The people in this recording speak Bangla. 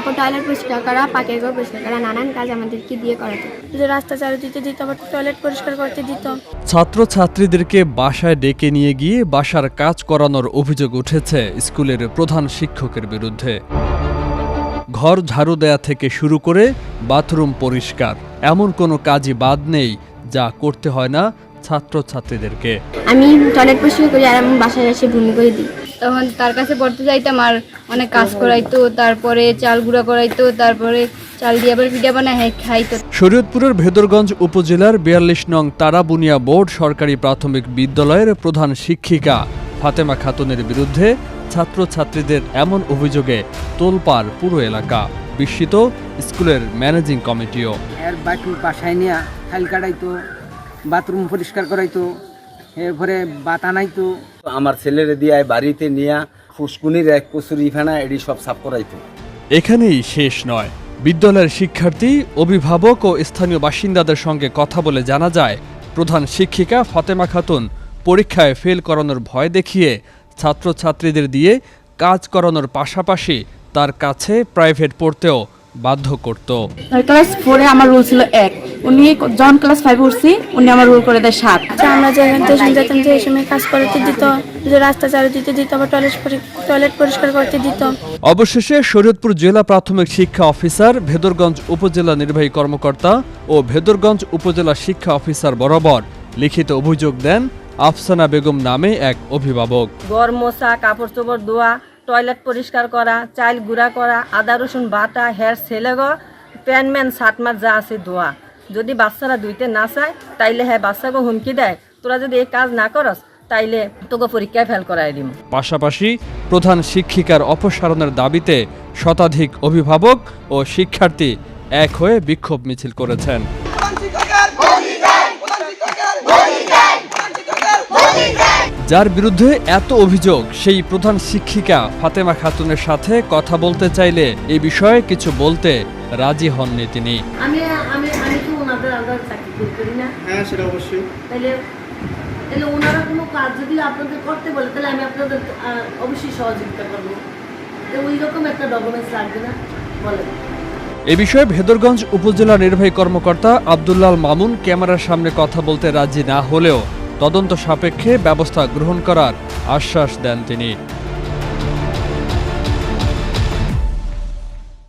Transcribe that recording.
তারপর টয়লেট পরিষ্কার করা পাকের ঘর পরিষ্কার করা নানান কাজ আমাদেরকে দিয়ে করাতো। যে রাস্তা চালু দিতে দিত আবার টয়লেট পরিষ্কার করতে দিত। ছাত্রছাত্রীদেরকে বাসায় ডেকে নিয়ে গিয়ে বাসার কাজ করানোর অভিযোগ উঠেছে স্কুলের প্রধান শিক্ষকের বিরুদ্ধে। ঘর ঝাড়ু দেয়া থেকে শুরু করে বাথরুম পরিষ্কার। এমন কোনো কাজই বাদ নেই যা করতে হয় না ছাত্রছাত্রীদেরকে। আমি টয়লেট পরিষ্কার করি আর আমি বাসায় এসে ভূমি করে দিই। তখন তার কাছে পড়তে যাইতাম আর অনেক কাজ করাইতো তারপরে চাল গুঁড়া করাইতো তারপরে চাল দিয়ে আবার পিঠা বানায় হ্যাঁ খাইতো। শরীয়তপুরের ভেদরগঞ্জ উপজেলার বিয়াল্লিশ নং তারাবুনিয়া বোর্ড সরকারি প্রাথমিক বিদ্যালয়ের প্রধান শিক্ষিকা ফাতেমা খাতুনের বিরুদ্ধে ছাত্রছাত্রীদের এমন অভিযোগে তোলপাড় পুরো এলাকা বিস্মিত স্কুলের ম্যানেজিং কমিটিও। এর বাকি বাসায় নিয়ে খাল কাটাইতো। বাথরুম পরিষ্কার করাইতো এরপরে বাত আনাইতো আমার ছেলেরে দিয়ে বাড়িতে নিয়ে ফুসকুনির এক কচুরি ফেনা এডি সব সাফ করাইতো। এখানেই শেষ নয়। বিদ্যালয়ের শিক্ষার্থী অভিভাবক ও স্থানীয় বাসিন্দাদের সঙ্গে কথা বলে জানা যায় প্রধান শিক্ষিকা ফাতেমা খাতুন পরীক্ষায় ফেল করানোর ভয় দেখিয়ে ছাত্রছাত্রীদের দিয়ে কাজ করানোর পাশাপাশি তার কাছে প্রাইভেট পড়তেও বাধ্য করত। ক্লাস ফোরে আমার রুল ছিল এক। উনি যখন ক্লাস ফাইভ উঠছি উনি আমার রুল করে দেয় সাত। আচ্ছা আমরা যেখান যেতাম যে এই সময় কাজ করতে দিত যে রাস্তা চালু দিতে দিত আবার টয়লেট টয়লেট পরিষ্কার করতে দিত। অবশেষে শরীয়তপুর জেলা প্রাথমিক শিক্ষা অফিসার ভেদরগঞ্জ উপজেলা নির্বাহী কর্মকর্তা ও ভেদরগঞ্জ উপজেলা শিক্ষা অফিসার বরাবর লিখিত অভিযোগ দেন আফসানা বেগম নামে এক অভিভাবক। ঘর কাপড় চোপড় ধোয়া টয়লেট পরিষ্কার করা চাইল গুঁড়া করা আদা রসুন বাটা হেয়ার ছেলে গো প্যান ম্যান শার্ট মার যা আছে ধোয়া। যদি বাচ্চারা ধুইতে না চায় তাইলে হ্যাঁ বাচ্চাকে হুমকি দেয়। তোরা যদি এই কাজ না করস তাইলে তোকে পরীক্ষায় ফেল করাই দিব পাশাপাশি প্রধান শিক্ষিকার অপসারণের দাবিতে শতাধিক অভিভাবক ও শিক্ষার্থী এক হয়ে বিক্ষোভ মিছিল করেছেন। যার বিরুদ্ধে এত অভিযোগ সেই প্রধান শিক্ষিকা ফাতেমা খাতুনের সাথে কথা বলতে চাইলে এ বিষয়ে কিছু বলতে রাজি হননি তিনি। আমি আমি আমি তো ওনাদের আলাদা চাকরি করি না। হ্যাঁ সেটা অবশ্যই। তাইলে তাহলে ওনারা কোনো কাজ যদি আপনাদের করতে বলে তাহলে আমি আপনাদের অবশ্যই সহযোগিতা করব। তো ওই রকম একটা ডকুমেন্টস লাগবে না বলেন। এ বিষয়ে ভেদরগঞ্জ উপজেলা নির্বাহী কর্মকর্তা আব্দুল্লাল মামুন ক্যামেরার সামনে কথা বলতে রাজি না হলেও তদন্ত সাপেক্ষে ব্যবস্থা গ্রহণ করার আশ্বাস দেন তিনি।